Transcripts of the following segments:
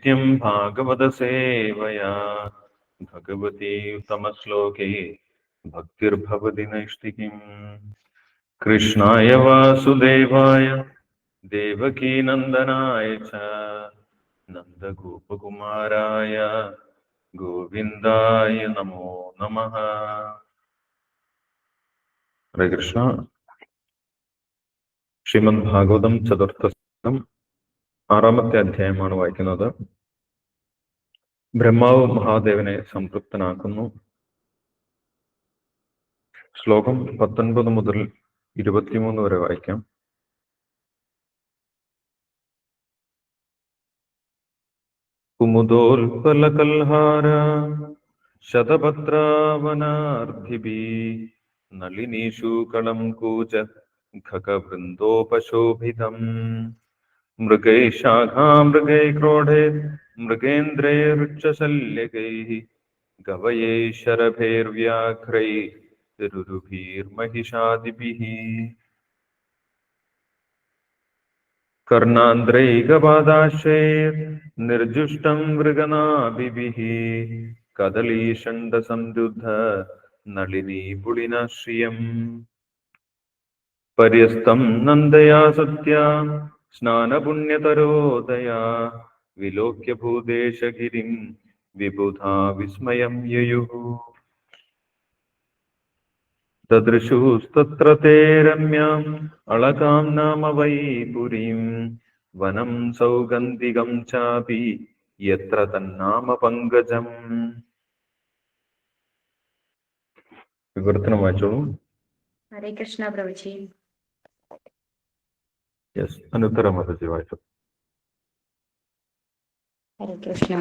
नित्यं भागवत सेवया भगवती उत्तम श्लोक भक्तिर्भवति नैष्टिकीम् कृष्णाय वासुदेवाय, देवकी देवकीनन्दनाय च, नन्दगोपकुमाराय, गोविन्दाय नमो नमः। हरे कृष्ण। श्रीमद्भागवतं चतुर्थम् ആറാമത്തെ അധ്യായമാണ് വായിക്കുന്നത്. ബ്രഹ്മാവ് മഹാദേവനെ സംതൃപ്തനാക്കുന്നു. ശ്ലോകം പത്തൊൻപത് മുതൽ ഇരുപത്തിമൂന്ന് വരെ വായിക്കാം. കുമുദോൽപലകൽഹാര ശതപത്രാവനാർദ്ധിഭി നളിനീഷൂകളം കൂച ഖഗവൃന്ദോപശോഭിതം മൃഗൈ ശാഖാമൃഗൈ ക്രോഡേത് മൃഗേന്ദ്രൈരുച്ചശല്യകൈ ഗവയൈ ശരഭേർവ്യാഘ്രൈ രുരുഭീർമഹിഷാദിഭിः कर्णान्द्रैकपादाश्रैर्निर्जुष्टं मृगनाभिभिः कदलीषण्डसंरुद्ध नलिनीपुलिनाश्रियम् पर्यस्तं नन्दया सत्या स्नानपुण्यतरोदया विलोक्य भूदेशगिरिं विबुधा विस्मयं ययुः ददृशुस्तत्र ते रम्याम् अळकां नाम वै पुरीं वनं सौगन्धिकं चापि यत्र तन्नाम पङ्कजम् വിവർത്തനം വായിച്ചോളൂ ഹരേ കൃഷ്ണ പ്രഭുജി യെസ് അനുത്തരം മതജി വായിച്ചു ഹരേ കൃഷ്ണ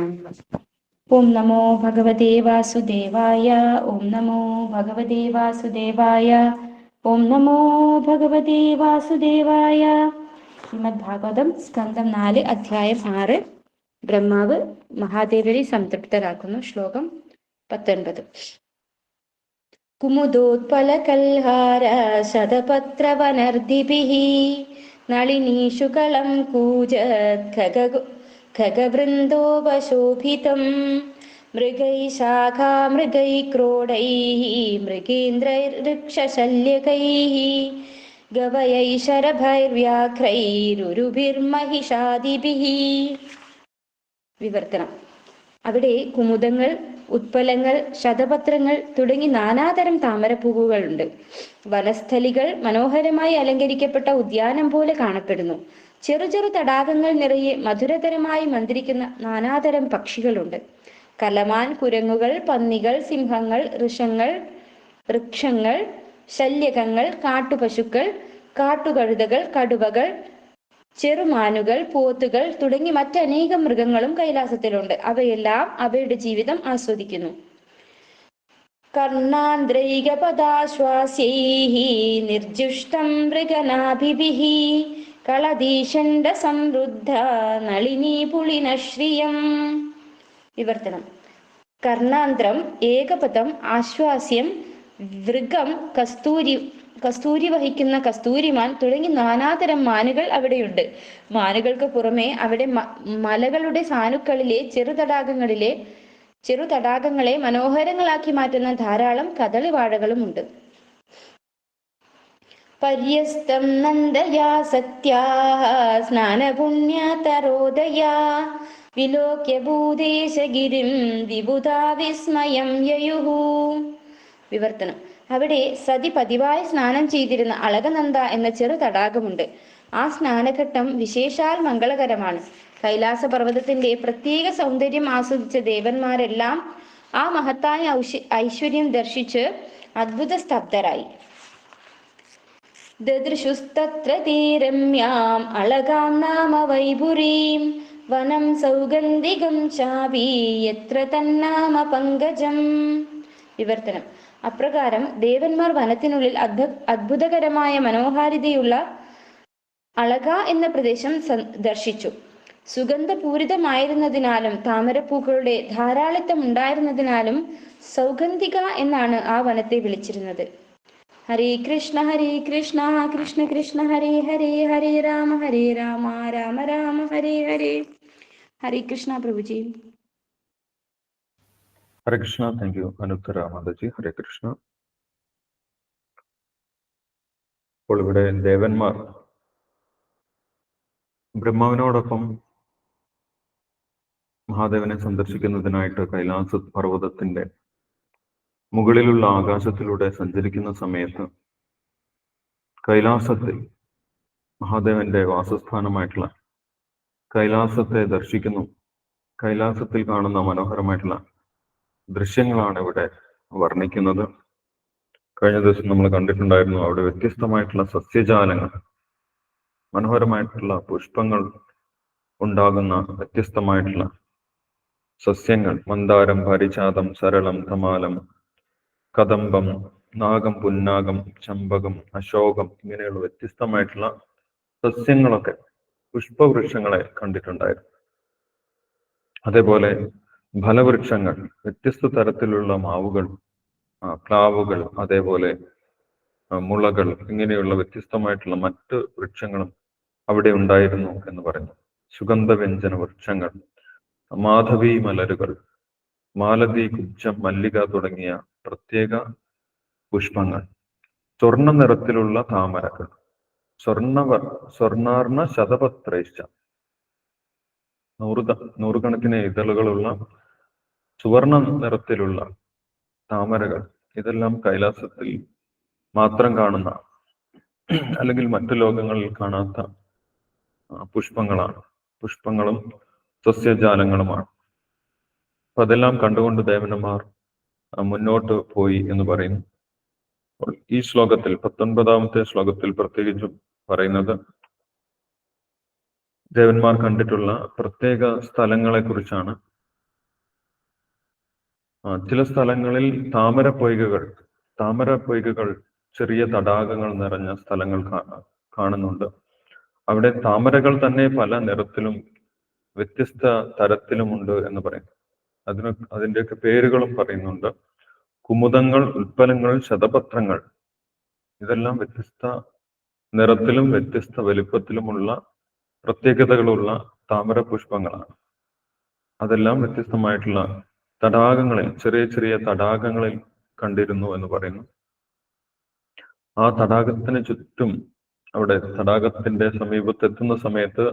ഓം നമോ ഭഗവതേ വാസുദേവായ ഓം നമോ ഭഗവതേ വാസുദേവായ ഓം നമോ ഭഗവതേ വാസുദേവായ ശ്രീമദ് ഭാഗവതം സ്കന്ധം നാല് അധ്യായം ആറ് ബ്രഹ്മാവ് മഹാദേവരെ സംതൃപ്തരാക്കുന്നു ശ്ലോകം പത്തൊൻപത് കുമുദോത്പലകൽഹാര ശതപത്രവനർദിഭിः നളിനീശുകളം കൂജത് ഖഗ ഖഗവൃന്ദോപശോഭിതം മൃഗൈശാഖാമൃഗൈക്രോഡൈः മൃഗേन्द्രൈർവൃക്ഷശല്യകैः ഗവയൈശരഭൈർവ്യാഘ്രൈരുരുഭിർമഹിഷാദിഭിः വിവർത്തനം. അവിടെ കുമുദങ്ങൾ ഉത്പലങ്ങൾ ശതപത്രങ്ങൾ തുടങ്ങി നാനാതരം താമരപ്പൂവുകളുണ്ട് വനസ്ഥലികൾ മനോഹരമായി അലങ്കരിക്കപ്പെട്ട ഉദ്യാനം പോലെ കാണപ്പെടുന്നു. ചെറു ചെറു തടാകങ്ങൾ നിറയെ മധുരതരമായി മന്ത്രിക്കുന്ന നാനാതരം പക്ഷികളുണ്ട്. കലമാൻ കുരങ്ങുകൾ പന്നികൾ സിംഹങ്ങൾ ഋഷങ്ങൾ വൃക്ഷങ്ങൾ ശല്യകങ്ങൾ കാട്ടുപശുക്കൾ കാട്ടുകഴുതകൾ കടുവകൾ ചെറുമാനുകൾ പോത്തുകൾ തുടങ്ങി മറ്റനേകം മൃഗങ്ങളും കൈലാസത്തിലുണ്ട്. അവയെല്ലാം അവയുടെ ജീവിതം ആസ്വദിക്കുന്നു. കർണാന്ത്രൈകപദാശ്വാസ്യൈः നിർജുഷ്ടം മൃഗനാഭിഭിः കളദീഷണ്ട സമൃദ്ധ നളിനി പുളിനശ്രിയം. വിവർത്തനം. കർണാന്ത്രം ഏകപദം ആശ്വാസ്യം വൃഗം കസ്തൂരി കസ്തൂരി വഹിക്കുന്ന കസ്തൂരിമാൻ തുടങ്ങി നാനാതരം മാനുകൾ അവിടെയുണ്ട്. മാനുകൾക്ക് പുറമെ അവിടെ മലകളുടെ സാനുക്കളിലെ ചെറുതടാകങ്ങളിലെ ചെറുതടാകങ്ങളെ മനോഹരങ്ങളാക്കി മാറ്റുന്ന ധാരാളം ഉണ്ട് പര്യസ്തം നന്ദയാ സത്യാः സ്നാനപുണ്യതരോദയാ വിലോക്യ ഭൂദേശഗിരിം വിബുധാ വിസ്മയം യയുഹു. വിവർത്തനം. അവിടെ സതി പതിവായി സ്നാനം ചെയ്തിരുന്ന അളകനന്ദ എന്ന ചെറു തടാകമുണ്ട്. ആ സ്നാനഘട്ടം വിശേഷാൽ മംഗളകരമാണ്. കൈലാസ പർവതത്തിന്റെ പ്രത്യേക സൗന്ദര്യം ആസ്വദിച്ച ദേവന്മാരെല്ലാം ആ മഹത്തായ ഐശ്വര്യം ദർശിച്ച് അത്ഭുത സ്തബ്ധരായി. ദദൃശുസ്തത്ര വൈപുരീം വനം സൗഗന്ധികം ചാപി എത്ര തന്നാമ പങ്കജം. വിവർത്തനം. അപ്രകാരം ദേവന്മാർ വനത്തിനുള്ളിൽ അദ്ഭു അത്ഭുതകരമായ മനോഹാരിതയുള്ള അളക എന്ന പ്രദേശം ദർശിച്ചു. സുഗന്ധപൂരിതമായിരുന്നതിനാലും താമരപ്പൂക്കളുടെ ധാരാളിത്തം ഉണ്ടായിരുന്നതിനാലും സൗഗന്ധിക എന്നാണ് ആ വനത്തെ വിളിച്ചിരുന്നത്. ഹരേ കൃഷ്ണ ഹരേ കൃഷ്ണ കൃഷ്ണ കൃഷ്ണ ഹരേ ഹരേ ഹരേ രാമ ഹരേ രാമ രാമ രാമ ഹരേ ഹരേ. ഹരേ കൃഷ്ണ പ്രഭുജി. ഹരേ കൃഷ്ണ താങ്ക് യു മാതാജി ഹരേ കൃഷ്ണ അപ്പോൾ ഇവിടെ ദേവന്മാർ ബ്രഹ്മാവിനോടൊപ്പം മഹാദേവനെ സന്ദർശിക്കുന്നതിനായിട്ട് കൈലാസ പർവതത്തിന്റെ മുകളിലുള്ള ആകാശത്തിലൂടെ സഞ്ചരിക്കുന്ന സമയത്ത് കൈലാസത്തിൽ മഹാദേവന്റെ വാസസ്ഥാനമായിട്ടുള്ള കൈലാസത്തെ ദർശിക്കുന്നു. കൈലാസത്തിൽ കാണുന്ന മനോഹരമായിട്ടുള്ള ദൃശ്യങ്ങളാണ് ഇവിടെ വർണിക്കുന്നത്. കഴിഞ്ഞ ദിവസം നമ്മൾ കണ്ടിട്ടുണ്ടായിരുന്നു അവിടെ വ്യത്യസ്തമായിട്ടുള്ള സസ്യജാലങ്ങൾ മനോഹരമായിട്ടുള്ള പുഷ്പങ്ങൾ ഉണ്ടാകുന്ന വ്യത്യസ്തമായിട്ടുള്ള സസ്യങ്ങൾ. മന്ദാരം പരിചാതം സരളം തമാലം കദംബം നാഗം പുന്നാഗം ചമ്പകം അശോകം ഇങ്ങനെയുള്ള വ്യത്യസ്തമായിട്ടുള്ള സസ്യങ്ങളൊക്കെ പുഷ്പവൃക്ഷങ്ങളെ കണ്ടിട്ടുണ്ടായിരുന്നു. അതേപോലെ ഫലവൃക്ഷങ്ങൾ വ്യത്യസ്ത തരത്തിലുള്ള മാവുകൾ പ്ലാവുകൾ അതേപോലെ മുളകൾ ഇങ്ങനെയുള്ള വ്യത്യസ്തമായിട്ടുള്ള മറ്റ് വൃക്ഷങ്ങളും അവിടെ ഉണ്ടായിരുന്നു എന്ന് പറഞ്ഞു. സുഗന്ധവ്യഞ്ജന വൃക്ഷങ്ങൾ മാധവി മലരുകൾ മാലതി കുബ്ജം മല്ലിക തുടങ്ങിയ പ്രത്യേക പുഷ്പങ്ങൾ സ്വർണ നിറത്തിലുള്ള താമരകൾ സ്വർണവർ സ്വർണാർണ ശതപത്രേശ നൂറ് നൂറുകണക്കിന് ഇതളുകളുള്ള സുവർണ നിറത്തിലുള്ള താമരകൾ. ഇതെല്ലാം കൈലാസത്തിൽ മാത്രം കാണുന്ന അല്ലെങ്കിൽ മറ്റു ലോകങ്ങളിൽ കാണാത്ത പുഷ്പങ്ങളാണ്. പുഷ്പങ്ങളും സസ്യജാലങ്ങളുമാണ്. അപ്പൊ അതെല്ലാം കണ്ടുകൊണ്ട് ദേവനന്മാർ മുന്നോട്ട് പോയി എന്ന് പറയുന്നു. ഈ ശ്ലോകത്തിൽ പത്തൊൻപതാമത്തെ ശ്ലോകത്തിൽ പ്രത്യേകിച്ചും പറയുന്നത് ദേവന്മാർ കണ്ടിട്ടുള്ള പ്രത്യേക സ്ഥലങ്ങളെ കുറിച്ചാണ് ചില സ്ഥലങ്ങളിൽ താമര പൊയ്കകൾ താമര പൊയ്കകൾ ചെറിയ തടാകങ്ങൾ നിറഞ്ഞ സ്ഥലങ്ങൾ കാണുന്നുണ്ട്. അവിടെ താമരകൾ തന്നെ പല നിറത്തിലും വ്യത്യസ്ത തരത്തിലുമുണ്ട് എന്ന് പറയും. അതിന് അതിന്റെയൊക്കെ പേരുകളും പറയുന്നുണ്ട്. കുമുദങ്ങൾ ഉൽപ്പന്നങ്ങൾ ശതപത്രങ്ങൾ ഇതെല്ലാം വ്യത്യസ്ത നിറത്തിലും വ്യത്യസ്ത വലിപ്പത്തിലുമുള്ള പ്രത്യേകതകളുള്ള താമര പുഷ്പങ്ങളാണ് അതെല്ലാം വ്യത്യസ്തമായിട്ടുള്ള തടാകങ്ങളിൽ ചെറിയ ചെറിയ തടാകങ്ങളിൽ കണ്ടിരുന്നു എന്ന് പറയുന്നു. ആ തടാകത്തിന് ചുറ്റും അവിടെ തടാകത്തിന്റെ സമീപത്ത് എത്തുന്ന സമയത്ത്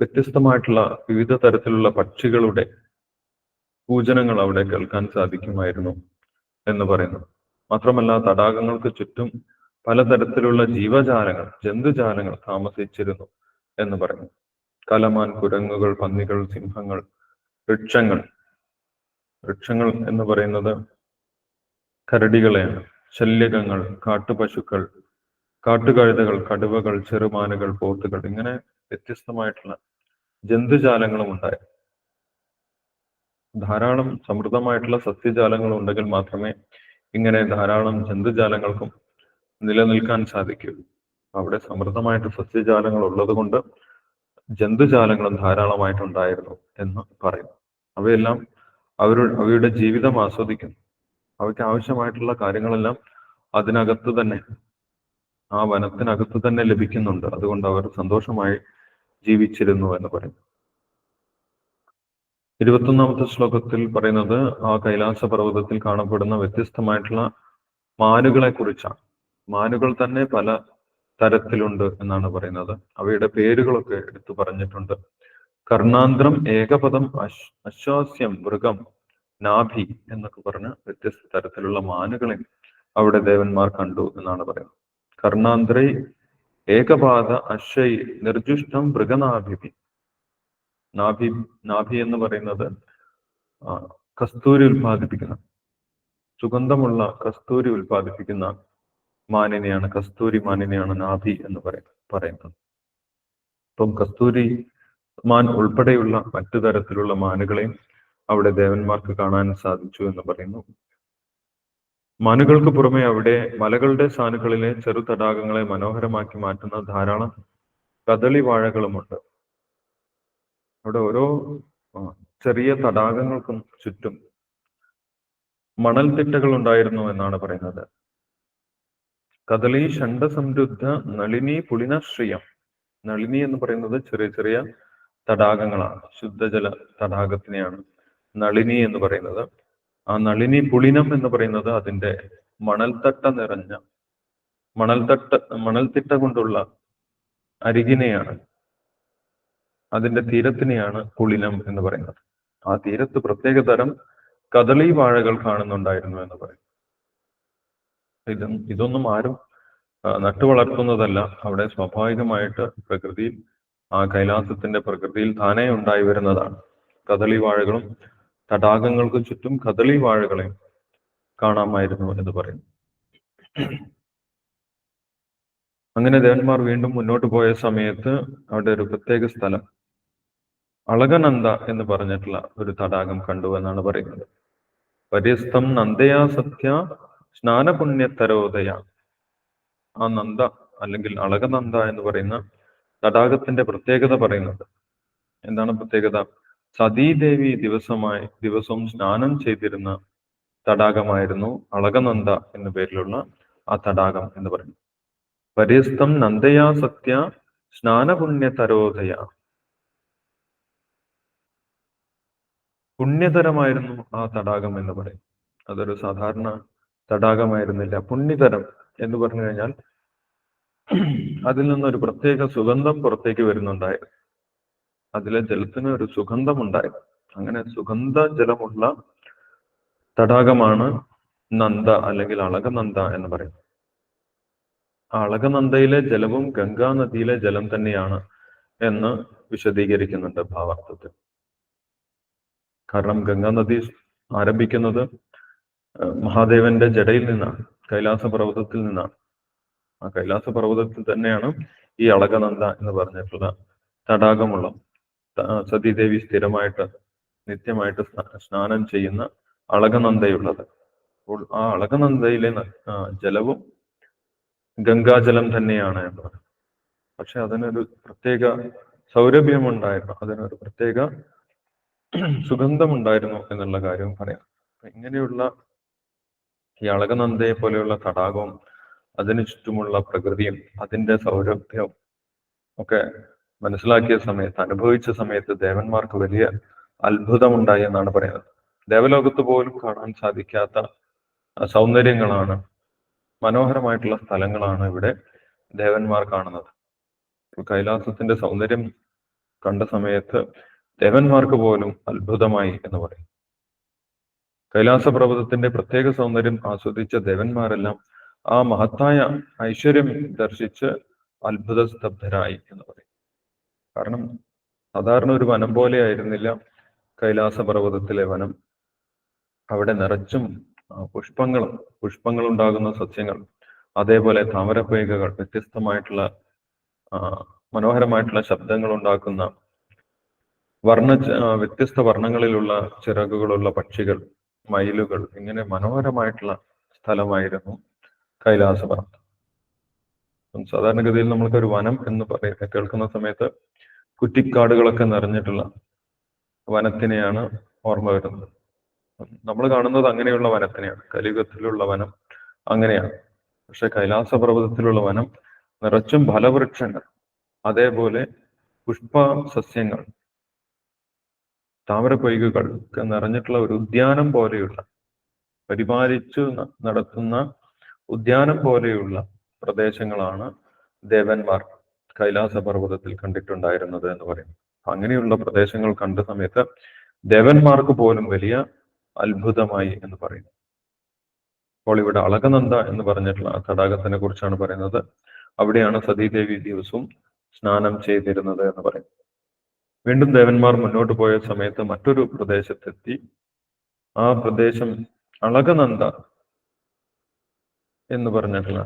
വ്യത്യസ്തമായിട്ടുള്ള വിവിധ തരത്തിലുള്ള പക്ഷികളുടെ പൂജനങ്ങൾ അവിടെ കേൾക്കാൻ സാധിക്കുമായിരുന്നു എന്ന് പറയുന്നു. മാത്രമല്ല തടാകങ്ങൾക്ക് ചുറ്റും പലതരത്തിലുള്ള ജീവജാലങ്ങൾ ജന്തുജാലങ്ങൾ താമസിച്ചിരുന്നു. എന്ന് പറഞ്ഞു. കലമാൻ കുരങ്ങുകൾ പന്നികൾ സിംഹങ്ങൾ വൃക്ഷങ്ങൾ. വൃക്ഷങ്ങൾ എന്ന് പറയുന്നത് കരടികളെയാണ്. ശല്യകങ്ങൾ കാട്ടുപശുക്കൾ കാട്ടുകഴുതകൾ കടുവകൾ ചെറുമാനുകൾ പോത്തുകൾ ഇങ്ങനെ വ്യത്യസ്തമായിട്ടുള്ള ജന്തുജാലങ്ങളും ഉണ്ടായി. ധാരാളം സമൃദ്ധമായിട്ടുള്ള സസ്യജാലങ്ങൾ ഉണ്ടെങ്കിൽ മാത്രമേ ഇങ്ങനെ ധാരാളം ജന്തുജാലങ്ങൾക്കും നിലനിൽക്കാൻ സാധിക്കൂ. അവിടെ സമൃദ്ധമായിട്ട് സസ്യജാലങ്ങൾ ഉള്ളത് കൊണ്ട് ജന്തുജാലങ്ങളും ധാരാളമായിട്ടുണ്ടായിരുന്നു എന്ന് പറയുന്നു. അവയെല്ലാം അവരുടെ അവയുടെ ജീവിതം ആസ്വദിക്കുന്നു. അവയ്ക്ക് ആവശ്യമായിട്ടുള്ള കാര്യങ്ങളെല്ലാം അതിനകത്ത് തന്നെ ആ വനത്തിനകത്ത് തന്നെ ലഭിക്കുന്നുണ്ട്. അതുകൊണ്ട് അവർ സന്തോഷമായി ജീവിച്ചിരുന്നു എന്ന് പറയുന്നു. ഇരുപത്തൊന്നാമത്തെ ശ്ലോകത്തിൽ പറയുന്നത് ആ കൈലാസ പർവതത്തിൽ കാണപ്പെടുന്ന വ്യത്യസ്തമായിട്ടുള്ള മാനുകളെ കുറിച്ചാണ് മാനുകൾ തന്നെ പല തരത്തിലുണ്ട് എന്നാണ് പറയുന്നത്. അവയുടെ പേരുകളൊക്കെ എടുത്തു പറഞ്ഞിട്ടുണ്ട്. കർണാന്ത്രം ഏകപദം അശ് അശ്വാസ്യം മൃഗം നാഭി എന്നൊക്കെ പറഞ്ഞ വ്യത്യസ്ത തരത്തിലുള്ള മാനുകളെ അവിടെ ദേവന്മാർ കണ്ടു എന്നാണ് പറയുന്നത്. കർണാന്ത്രേ ഏകപാദ അശ്വൈ നിർജുഷ്ടം മൃഗനാഭിപി നാഭി നാഭി എന്ന് പറയുന്നത് കസ്തൂരി ഉൽപ്പാദിപ്പിക്കുന്ന സുഗന്ധമുള്ള കസ്തൂരി ഉൽപ്പാദിപ്പിക്കുന്ന മാനിനെയാണ് കസ്തൂരി മാനിനെയാണ് നാഭി എന്ന് പറയ- പറയുന്നത്. അപ്പം കസ്തൂരി മാൻ ഉൾപ്പെടെയുള്ള മറ്റു തരത്തിലുള്ള മാനുകളെയും അവിടെ ദേവന്മാർക്ക് കാണാൻ സാധിച്ചു എന്ന് പറയുന്നു. മാനുകൾക്ക് പുറമെ അവിടെ മലകളുടെ സാനുകളിലെ ചെറു തടാകങ്ങളെ മനോഹരമാക്കി മാറ്റുന്ന ധാരാളം കദളി വാഴകളുമുണ്ട്. അവിടെ ഓരോ ചെറിയ തടാകങ്ങൾക്കും ചുറ്റും മണൽത്തിട്ടകൾ ഉണ്ടായിരുന്നു എന്നാണ് പറയുന്നത്. കദളി ഷണ്ട സംരുദ്ധ നളിനി പുളിനശ്രിയം. നളിനി എന്ന് പറയുന്നത് ചെറിയ ചെറിയ തടാകങ്ങളാണ്. ശുദ്ധജല തടാകത്തിനെയാണ് നളിനി എന്ന് പറയുന്നത്. ആ നളിനി പുളിനം എന്ന് പറയുന്നത് അതിന്റെ മണൽത്തട്ട നിറഞ്ഞ മണൽത്തട്ട മണൽത്തിട്ട കൊണ്ടുള്ള അരികിനെയാണ്. അതിന്റെ തീരത്തിനെയാണ് പുളിനം എന്ന് പറയുന്നത്. ആ തീരത്ത് പ്രത്യേക തരം കദളി വാഴകൾ കാണുന്നുണ്ടായിരുന്നു എന്ന് പറയും. ഇത് ഇതൊന്നും ആരും നട്ടുവളർത്തുന്നതല്ല. നട്ടു വളർത്തുന്നതല്ല അവിടെ സ്വാഭാവികമായിട്ട് പ്രകൃതിയിൽ ആ കൈലാസത്തിന്റെ പ്രകൃതിയിൽ താനേ ഉണ്ടായി വരുന്നതാണ്. കദളി വാഴകളും തടാകങ്ങൾക്ക് ചുറ്റും കദളി വാഴകളെയും കാണാമായിരുന്നു എന്ന് പറയുന്നു അങ്ങനെ ദേവന്മാർ വീണ്ടും മുന്നോട്ട് പോയ സമയത്ത് അവിടെ ഒരു പ്രത്യേക സ്ഥലം അളകനന്ദ എന്ന് പറഞ്ഞിട്ടുള്ള ഒരു തടാകം കണ്ടു എന്നാണ് പറയുന്നത്. പര്യസ്തം നന്ദയാ സത്യ സ്നാനപുണ്യത്തരോദയ ആ നന്ദ അല്ലെങ്കിൽ അളകനന്ദ എന്ന് പറയുന്ന തടാകത്തിന്റെ പ്രത്യേകത പറയുന്നത് എന്താണ് പ്രത്യേകത? സതീദേവി ദിവസമായി ദിവസവും സ്നാനം ചെയ്തിരുന്ന തടാകമായിരുന്നു അളകനന്ദ എന്ന പേരിലുള്ള ആ തടാകം എന്ന് പറയുന്നു പരിസ്ഥം നന്ദയാ സത്യ സ്നാനപുണ്യതരോദയ പുണ്യതരമായിരുന്നു ആ തടാകം എന്ന് പറയും അതൊരു സാധാരണ തടാകമായിരുന്നില്ല. പുണ്യതരം എന്ന് പറഞ്ഞു കഴിഞ്ഞാൽ അതിൽ നിന്നൊരു പ്രത്യേക സുഗന്ധം പുറത്തേക്ക് വരുന്നുണ്ടായിരുന്നു അതിലെ ജലത്തിന് ഒരു സുഗന്ധമുണ്ടായിരുന്നു അങ്ങനെ സുഗന്ധ ജലമുള്ള തടാകമാണ് നന്ദ അല്ലെങ്കിൽ അളകനന്ദ എന്ന് പറയും അളകനന്ദയിലെ ജലവും ഗംഗാ നദിയിലെ ജലം തന്നെയാണ് എന്ന് വിശദീകരിക്കുന്നുണ്ട് ഭാവാർത്ഥത്തിൽ. കാരണം ഗംഗാ നദി ആരംഭിക്കുന്നത് മഹാദേവന്റെ ജടയിൽ നിന്നാണ് കൈലാസ പർവതത്തിൽ നിന്നാണ്. ആ കൈലാസ പർവതത്തിൽ തന്നെയാണ് ഈ അളകനന്ദ എന്ന് പറഞ്ഞിട്ടുള്ള തടാകമുള്ള സതീദേവി സ്ഥിരമായിട്ട് നിത്യമായിട്ട് സ്നാനം ചെയ്യുന്ന അളകനന്ദയുള്ളത്. അപ്പോൾ ആ അളകനന്ദയിലെ ജലവും ഗംഗാജലം തന്നെയാണ് എന്ന് പറയും പക്ഷെ അതിനൊരു പ്രത്യേക സൗരഭ്യമുണ്ടായിരുന്നു അതിനൊരു പ്രത്യേക സുഗന്ധമുണ്ടായിരുന്നു എന്നുള്ള കാര്യവും പറയാം. ഇങ്ങനെയുള്ള ഈ അളകനന്ദയെ പോലെയുള്ള തടാകവും അതിനു ചുറ്റുമുള്ള പ്രകൃതിയും അതിന്റെ സൗരഭ്യവും ഒക്കെ മനസ്സിലാക്കിയ സമയത്ത് അനുഭവിച്ച സമയത്ത് ദേവന്മാർക്ക് വലിയ അത്ഭുതമുണ്ടായി എന്നാണ് പറയുന്നത്. ദേവലോകത്ത് പോലും കാണാൻ സാധിക്കാത്ത സൗന്ദര്യങ്ങളാണ് മനോഹരമായിട്ടുള്ള സ്ഥലങ്ങളാണ് ഇവിടെ ദേവന്മാർ കാണുന്നത്. കൈലാസത്തിന്റെ സൗന്ദര്യം കണ്ട സമയത്ത് ദേവന്മാർക്ക് പോലും അത്ഭുതമായി എന്ന് പറയും. കൈലാസ പർവതത്തിന്റെ പ്രത്യേക സൗന്ദര്യം ആസ്വദിച്ച ദേവന്മാരെല്ലാം ആ മഹത്തായ ഐശ്വര്യം ദർശിച്ച് അത്ഭുത സ്തബ്ധരായി എന്ന് പറയും. കാരണം സാധാരണ ഒരു വനം പോലെ ആയിരുന്നില്ല കൈലാസ പർവതത്തിലെ വനം. അവിടെ നിറച്ചും പുഷ്പങ്ങളും പുഷ്പങ്ങൾ ഉണ്ടാകുന്ന സസ്യങ്ങൾ അതേപോലെ താമരപ്പേകകൾ വ്യത്യസ്തമായിട്ടുള്ള മനോഹരമായിട്ടുള്ള ശബ്ദങ്ങൾ ഉണ്ടാക്കുന്ന വർണ വ്യത്യസ്ത വർണങ്ങളിലുള്ള ചിറകുകളുള്ള പക്ഷികൾ മയിലുകൾ ഇങ്ങനെ മനോഹരമായിട്ടുള്ള സ്ഥലമായിരുന്നു കൈലാസപർവതം സാധാരണഗതിയിൽ നമ്മൾക്ക് ഒരു വനം എന്ന് പറയുന്ന കേൾക്കുന്ന സമയത്ത് കുറ്റിക്കാടുകളൊക്കെ നിറഞ്ഞിട്ടുള്ള വനത്തിനെയാണ് ഓർമ്മ വരുന്നത്. നമ്മൾ കാണുന്നത് അങ്ങനെയുള്ള വനത്തിനെയാണ്. കലിയുഗത്തിലുള്ള വനം അങ്ങനെയാണ്. പക്ഷെ കൈലാസ പർവതത്തിലുള്ള വനം നിറച്ചും ഫലവൃക്ഷങ്ങൾ അതേപോലെ പുഷ്പ സസ്യങ്ങൾ താമരപ്പൊയ്കകൾ ഒക്കെ നിറഞ്ഞിട്ടുള്ള ഒരു ഉദ്യാനം പോലെയുള്ള പരിപാലിച്ചു നടത്തുന്ന ഉദ്യാനം പോലെയുള്ള പ്രദേശങ്ങളാണ് ദേവന്മാർ കൈലാസ പർവതത്തിൽ കണ്ടിട്ടുണ്ടായിരുന്നത് എന്ന് പറയുന്നു അങ്ങനെയുള്ള പ്രദേശങ്ങൾ കണ്ട സമയത്ത് ദേവന്മാർക്ക് പോലും വലിയ അത്ഭുതമായി എന്ന് പറയുന്നു. അപ്പോൾ ഇവിടെ അളകനന്ദ എന്ന് പറഞ്ഞിട്ടുള്ള ആ തടാകത്തിനെ കുറിച്ചാണ് പറയുന്നത്. അവിടെയാണ് സതീദേവി ദിവസവും സ്നാനം ചെയ്തിരുന്നത് എന്ന് പറയും വീണ്ടും ദേവന്മാർ മുന്നോട്ട് പോയ സമയത്ത് മറ്റൊരു പ്രദേശത്തെത്തി. ആ പ്രദേശം അളകനന്ദ എന്ന് പറഞ്ഞിട്ടുള്ള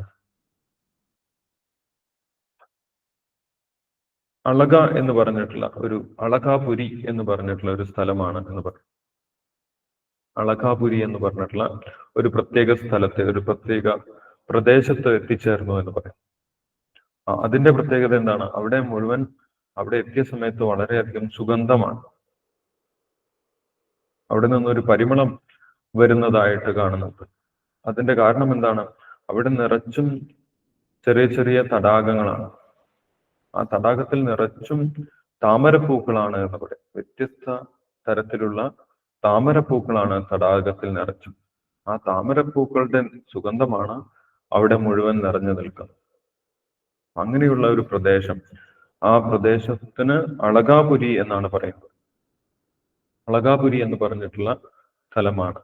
അളക എന്ന് പറഞ്ഞിട്ടുള്ള ഒരു അളകാപുരി എന്ന് പറഞ്ഞിട്ടുള്ള ഒരു സ്ഥലമാണ് എന്ന് പറഞ്ഞു അളകാപുരി എന്ന് പറഞ്ഞിട്ടുള്ള ഒരു പ്രത്യേക സ്ഥലത്തെ ഒരു പ്രത്യേക പ്രദേശത്ത് എത്തിച്ചേർന്നു എന്ന് പറയും. അതിന്റെ പ്രത്യേകത എന്താണ്? അവിടെ മുഴുവൻ അവിടെ എത്തിയ സമയത്ത് വളരെയധികം സുഗന്ധമാണ്. അവിടെ നിന്നൊരു പരിമളം വരുന്നതായിട്ട് കാണുന്നുണ്ട്. അതിന്റെ കാരണം എന്താണ്? അവിടെ നിറച്ചും ചെറിയ ചെറിയ തടാകങ്ങളാണ്. ആ തടാകത്തിൽ നിറച്ചും താമരപ്പൂക്കളാണ് അവിടെ വ്യത്യസ്ത തരത്തിലുള്ള താമരപ്പൂക്കളാണ് തടാകത്തിൽ നിറച്ചും. ആ താമരപ്പൂക്കളുടെ സുഗന്ധമാണ് അവിടെ മുഴുവൻ നിറഞ്ഞു നിൽക്കുന്നത്. അങ്ങനെയുള്ള ഒരു പ്രദേശം ആ പ്രദേശത്തിന് അളകാപുരി എന്നാണ് പറയുന്നത്. അളകാപുരി എന്ന് പറഞ്ഞിട്ടുള്ള സ്ഥലമാണ്.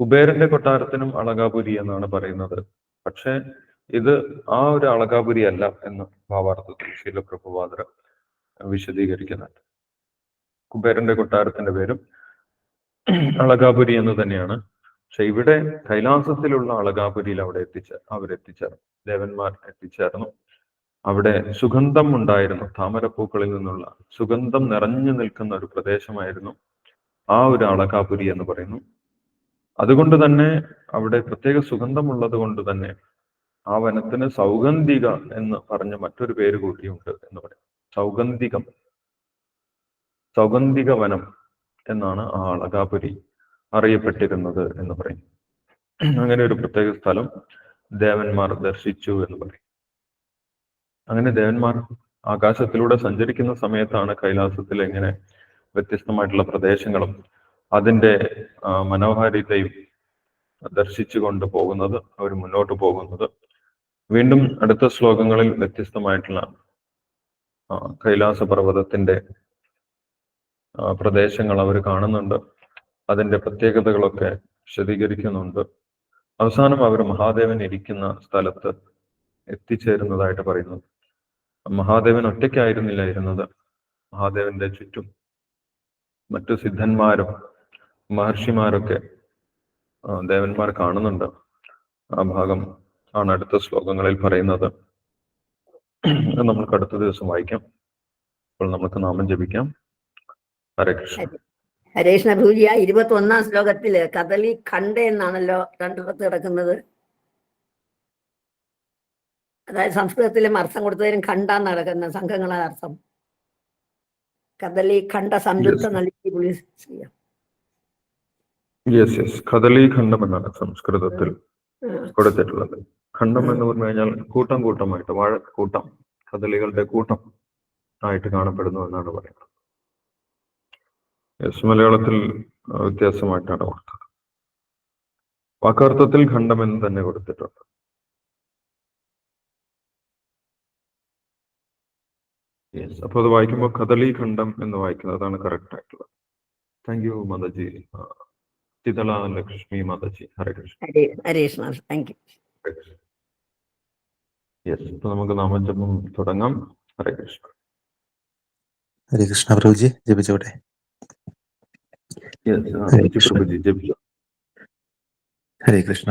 കുബേരന്റെ കൊട്ടാരത്തിനും അളകാപുരി എന്നാണ് പറയുന്നത്. പക്ഷെ ഇത് ആ ഒരു അളകാപുരി അല്ല എന്ന് ഭാവാർത്ഥത്തിൽ ശീലപ്രഭുവാദർ വിശദീകരിക്കുന്നുണ്ട്. കുബേരന്റെ കൊട്ടാരത്തിന്റെ പേരും അളകാപുരി എന്ന് തന്നെയാണ്. പക്ഷെ ഇവിടെ കൈലാസത്തിലുള്ള അളകാപുരിയിൽ അവിടെ എത്തിച്ച അവരെത്തിച്ചേർന്നു. ദേവന്മാർ എത്തിച്ചേർന്നു. അവിടെ സുഗന്ധം ഉണ്ടായിരുന്നു താമരപ്പൂക്കളിൽ നിന്നുള്ള സുഗന്ധം നിറഞ്ഞു നിൽക്കുന്ന ഒരു പ്രദേശമായിരുന്നു ആ ഒരു അളകാപുരി എന്ന് പറയുന്നു. അതുകൊണ്ട് തന്നെ അവിടെ പ്രത്യേക സുഗന്ധമുള്ളത് കൊണ്ട് തന്നെ ആ വനത്തിന് സൗഗന്ധിക എന്ന് പറഞ്ഞ മറ്റൊരു പേര് കൂടിയുണ്ട് എന്ന് പറയും. സൗഗന്ധികം. സൗഗന്ധിക വനം എന്നാണ് ആ അളകാപുരി അറിയപ്പെട്ടിരുന്നത് എന്ന് പറയും. അങ്ങനെ ഒരു പ്രത്യേക സ്ഥലം ദേവന്മാർ ദർശിച്ചു എന്ന് പറയും. അങ്ങനെ ദേവന്മാർ ആകാശത്തിലൂടെ സഞ്ചരിക്കുന്ന സമയത്താണ് കൈലാസത്തിൽ എങ്ങനെ വ്യത്യസ്തമായിട്ടുള്ള പ്രദേശങ്ങളും അതിന്റെ മനോഹാരിതയും ദർശിച്ചു കൊണ്ട് പോകുന്നത് അവർ മുന്നോട്ട് പോകുന്നത്. വീണ്ടും അടുത്ത ശ്ലോകങ്ങളിൽ വ്യത്യസ്തമായിട്ടുള്ള കൈലാസ പർവതത്തിന്റെ പ്രദേശങ്ങൾ അവർ കാണുന്നുണ്ട്. അതിന്റെ പ്രത്യേകതകളൊക്കെ വിശദീകരിക്കുന്നുണ്ട്. അവസാനം അവർ മഹാദേവൻ ഇരിക്കുന്ന സ്ഥലത്ത് എത്തിച്ചേരുന്നതായിട്ട് പറയുന്നു. മഹാദേവൻ ഒറ്റയ്ക്കായിരുന്നില്ല ഇരുന്നത് മഹാദേവന്റെ ചുറ്റും മറ്റു സിദ്ധന്മാരും മഹർഷിമാരൊക്കെ ദേവന്മാർ കാണുന്നുണ്ട്. ആ ഭാഗം ആണ് അടുത്ത ശ്ലോകങ്ങളിൽ പറയുന്നത്. നമുക്ക് അടുത്ത ദിവസം വായിക്കാം. അപ്പോൾ നമുക്ക് നാമം ജപിക്കാം. ഹരേ കൃഷ്ണ. ഹരേഷ്ണ കൃഷ്ണ ആ ഇരുപത്തി ഒന്നാം ശ്ലോകത്തിൽ കദളി ഖണ്ഡ എന്നാണല്ലോ രണ്ടിടത്ത് കിടക്കുന്നത്. അതായത് സംസ്കൃതത്തിലും അർത്ഥം കൊടുത്തതിനും കണ്ട നടക്കുന്ന സംഘങ്ങളാണ് അർത്ഥം കദലി ഖണ്ഡ സംയുക്ത. നൽകി പുള്ളി ചെയ്യാം. യെസ് യെസ് കദളീഖണ്ഡം എന്നാണ് സംസ്കൃതത്തിൽ കൊടുത്തിട്ടുള്ളത്. ഖണ്ഡം എന്ന് പറഞ്ഞു കഴിഞ്ഞാൽ കൂട്ടം കൂട്ടമായിട്ട് വാഴ കൂട്ടം കദളികളുടെ കൂട്ടം ആയിട്ട് കാണപ്പെടുന്നു എന്നാണ് പറയുന്നത്. യെസ് മലയാളത്തിൽ വ്യത്യാസമായിട്ടാണ് കൊടുത്തത്. വാക്കാർത്ഥത്തിൽ ഖണ്ഡം എന്ന് തന്നെ കൊടുത്തിട്ടുണ്ട്. യെസ് അപ്പോൾ അത് വായിക്കുമ്പോൾ കദളി ഖണ്ഡം എന്ന് വായിക്കുന്നത് അതാണ് കറക്റ്റ് ആയിട്ടുള്ളത്. താങ്ക് യു മാതാജി ആ, ശീതള ലക്ഷ്മി മാതാജി ഹരേ കൃഷ്ണ ഹരേ ഹരേഷ്ണ താങ്ക് യു യെസ് ഇപ്പൊ നമുക്ക് നാമജപം തുടങ്ങാം. ഹരേ കൃഷ്ണ ഹരേ കൃഷ്ണ പ്രഭുജി. ജപിച്ചോട്ടെ. യെസ് പ്രഭുജി. ജപിച്ചു. ഹരേ കൃഷ്ണ